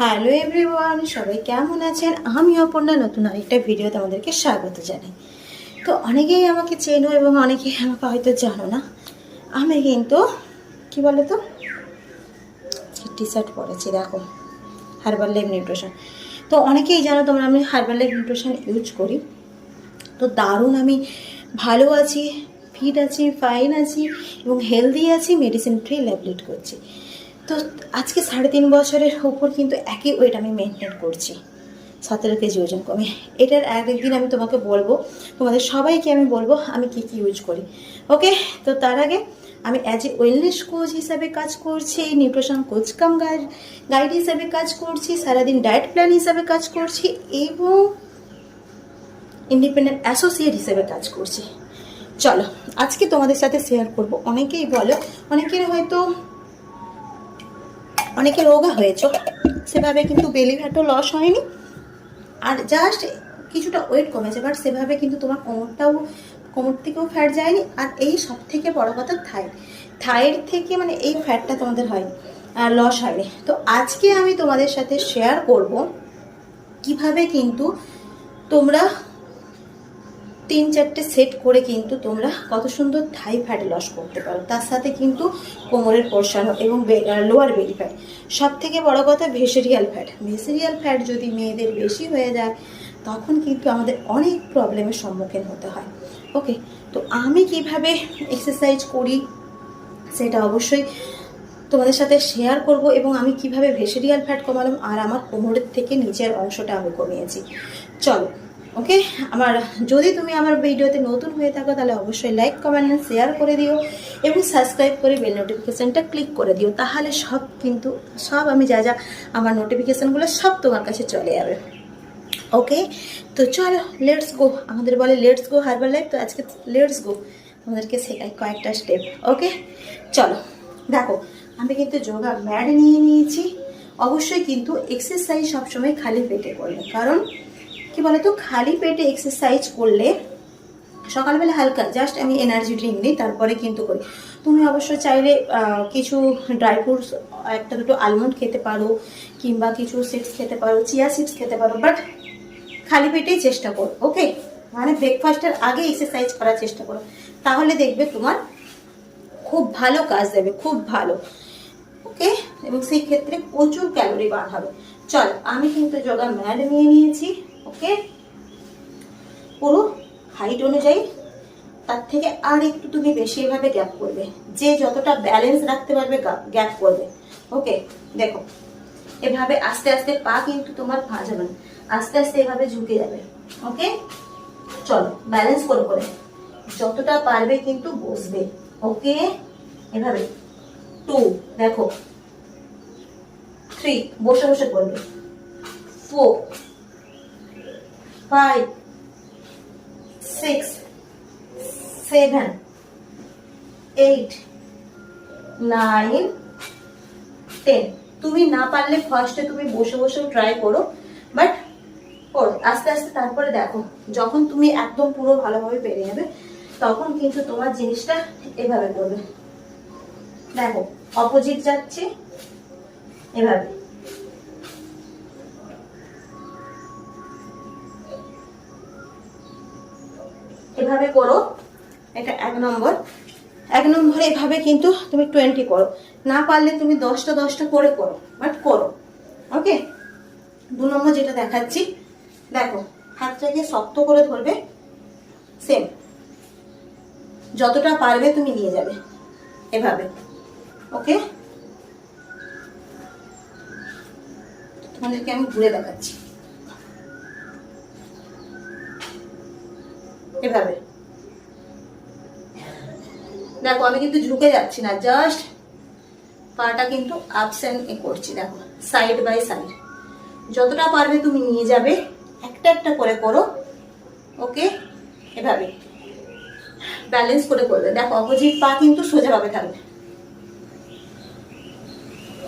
Hello everyone সবাই কেমন আছেন? আমি অপর্ণা, নতুন আরেকটা ভিডিও তোমাদেরকে স্বাগত জানাই। তো অনেকেই আমাকে চেনো এবং অনেকেই আমাকে হয়তো জানো না। আমি কিন্তু, কি বলো তো টি শার্ট পরেছি, দেখো। হার্বাল লেভ নিউট্রিশন তো অনেকেই জানো তোমরা, আমি হার্বাল লেভ নিউট্রিশন ইউজ করি। তো দারুণ আমি ভালো আছি ফিট আছি ফাইন আছি এবং হেলদি আছি মেডিসিন ফ্রি ল্যাবলেট করছি। তো আজকে সাড়ে তিন বছরের উপর কিন্তু একই ওয়েট আমি মেনটেন করছি। সতেরো কেজি ওজন কমে। এটার এক একদিন আমি তোমাকে বলব, তোমাদের সবাইকে আমি বলব আমি কি কি ইউজ করি। ওকে তো তার আগে আমি অ্যাজ এ ওয়েলনেস কোচ হিসাবে কাজ করছি nutrition coach cum guide guide হিসাবে কাজ করছি, সারাদিন ডায়েট প্ল্যান হিসাবে কাজ করছি এবং ইন্ডিপেন্ডেন্ট অ্যাসোসিয়েট হিসেবে কাজ করছি। চলো, আজকে তোমাদের সাথে শেয়ার করব। অনেকেই বলো, অনেকের হয়তো অনেকে রোগা হয়েছে সেভাবে কিন্তু বেলি ফ্যাটও লস হয়নি। আর জাস্ট কিছুটা ওয়েট কমেছে বাট সেভাবে কিন্তু তোমার কোমরটাও, কোমর থেকেও ফ্যাট যায়নি। আর এই সব থেকে বড় কথা থাইড থাইড থেকে মানে এই ফ্যাটটা তোমাদের হয়নি লস হয়নি। তো আজকে আমি তোমাদের সাথে শেয়ার করব কীভাবে কিন্তু তোমরা তিন চারটে সেট করে কিন্তু তোমরা কত সুন্দর থাই ফ্যাট লস করতে পারো। তার সাথে কিন্তু কোমরের পোর্শানো এবং লোয়ার বেলি ফ্যাট সব থেকে বড় কথা ভেসেরিয়াল ফ্যাট ভেসেরিয়াল ফ্যাট যদি মেয়েদের বেশি হয়ে যায়, তখন কিন্তু আমাদের অনেক প্রবলেমের সম্মুখীন হতে হয়। ওকে তো আমি কীভাবে এক্সারসাইজ করি, সেটা অবশ্যই তোমাদের সাথে শেয়ার করব এবং আমি কীভাবে ভেসেরিয়াল ফ্যাট কমালাম আর আমার কোমরের থেকে নিচের অংশটা আমি কমিয়েছি। চলো ওকে আমার, যদি তুমি আমার ভিডিওতে নতুন হয়ে থাকো, তাহলে অবশ্যই লাইক কমেন্ট অ্যান্ড শেয়ার করে দিও এবং সাবস্ক্রাইব করে বেল নোটিফিকেশানটা ক্লিক করে দিও। তাহলে সব কিন্তু, সব আমি যা যা আমার নোটিফিকেশানগুলো সব তোমার কাছে চলে যাবে। ওকে তো চলো লেটস গো আমাদের বলে লেটস গো হারবার লাইফ তো আজকে লেটস গো আমাদেরকে শেখাই কয়েকটা স্টেপ ওকে চলো, দেখো, আমি কিন্তু যোগা ম্যাট নিয়ে নিয়েছি। অবশ্যই কিন্তু এক্সারসাইজ সবসময় খালি পেটে করবে। কারণ কি বলতো? খালি পেটে এক্সারসাইজ করলে সকালবেলা হালকা জাস্ট আমি এনার্জি ড্রিঙ্ক নিই, তারপরে কিন্তু করি। তুমি অবশ্য চাইলে কিছু ড্রাই ফ্রুটস একটা দুটো আলমন্ড খেতে পারো, কিংবা কিছু সিডস খেতে পারো চিয়া সিডস খেতে পারো বাট খালি পেটেই চেষ্টা করো ওকে মানে ব্রেকফাস্টের আগে এক্সারসাইজ করার চেষ্টা করো। তাহলে দেখবে তোমার খুব ভালো কাজ দেবে, খুব ভালো। ওকে এবং সেই ক্ষেত্রে প্রচুর ক্যালোরি বার হবে। চল, আমি কিন্তু যোগা ম্যাট নিয়ে নিয়েছি। ওকে পুরো হাইট অনুযায়ী, তার থেকে আর একটু তুমি বেশি এভাবে গ্যাপ করবে। যে যতটা ব্যালেন্স রাখতে পারবে গ্যাপ করবে। ওকে, দেখো, এভাবে আস্তে আস্তে পা কিন্তু তোমার ভাঁজাবে না। আস্তে আস্তে এভাবে ঝুঁকে যাবে। ওকে, চলো ব্যালেন্স করে করে। যতটা পারবে কিন্তু বসবে। ওকে, এভাবে। টু দেখো। থ্রি বসে বসে করবে। Four five six seven eight nine ten তুমি না পারলে ফার্স্টে তুমি বসে বসেও ট্রাই করো বাট করো, আস্তে আস্তে তারপরে দেখো। যখন তুমি একদম পুরো ভালোভাবে পেরে যাবে তখন কিন্তু তোমার জিনিসটা এভাবে করবে। দেখো অপোজিট যাচ্ছে, এভাবে। এভাবে করো। এটা এক নম্বর। এক নম্বরে এভাবে কিন্তু তুমি টোয়েন্টি করো। না পারলে তুমি দশটা দশটা করে করো বাট করো। ওকে দু নম্বর যেটা দেখাচ্ছি, দেখো, হাতটাকে শক্ত করে ধরবে সেম যতটা পারবে তুমি নিয়ে যাবে, এভাবে। ওকে তোমাদেরকে আমি ঘুরে দেখাচ্ছি। এভাবে। দেখো, আমি কিন্তু ঝুঁকে যাচ্ছি না জাস্ট পাটা কিন্তু আপস এ করছি, দেখো সাইড বাই সাইড যতটা পারবে তুমি নিয়ে যাবে, একটা একটা করে করো ওকে এভাবে। ব্যালেন্স করে করবে। দেখো অপোজিট পা কিন্তু সোজাভাবে থাকবে।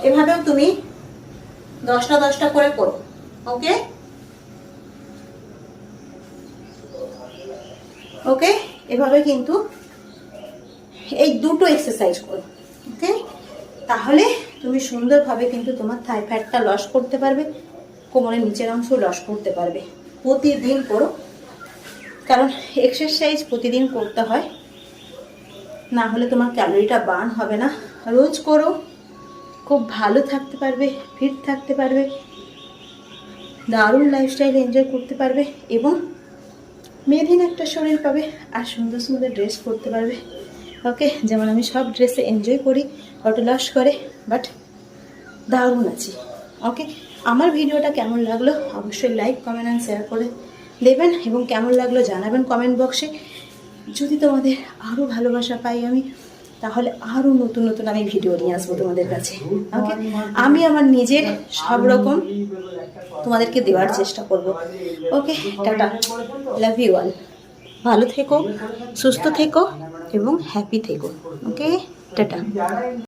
এভাবেও তুমি দশটা দশটা করে করো ওকে ওকে এভাবে কিন্তু এই দুটো এক্সারসাইজ করো ওকে তাহলে তুমি সুন্দরভাবে কিন্তু তোমার থাই ফ্যাটটা লস করতে পারবে, কোমরের নিচের অংশ লস করতে পারবে। প্রতিদিন করো, কারণ এক্সারসাইজ প্রতিদিন করতে হয়, না হলে তোমার ক্যালোরিটা বার্ন হবে না। রোজ করো, খুব ভালো থাকতে পারবে ফিট থাকতে পারবে, দারুণ লাইফস্টাইল এনজয় করতে পারবে এবং মেয়েদিন একটা শরীর পাবে আর সুন্দর সুন্দর ড্রেস পরতে পারবে। ওকে যেমন আমি সব ড্রেসে এনজয় করি অটো লস করে বাট দারুণ আছি। ওকে আমার ভিডিওটা কেমন লাগল অবশ্যই লাইক কমেন্ট অ্যান্ড শেয়ার করে দেবেন এবং কেমন লাগল জানাবেন কমেন্ট বক্সে যদি তোমাদের আরও ভালোবাসা পাই আমি তাহলে আরও নতুন নতুন আমি ভিডিও নিয়ে আসব তোমাদের কাছে ওকে আমি আমার নিজের সব রকম তোমাদেরকে দেওয়ার চেষ্টা করব okay tata love you all ভালো থেকো, সুস্থ থেকো, এবং হ্যাপি থেকো ওকে টাটা।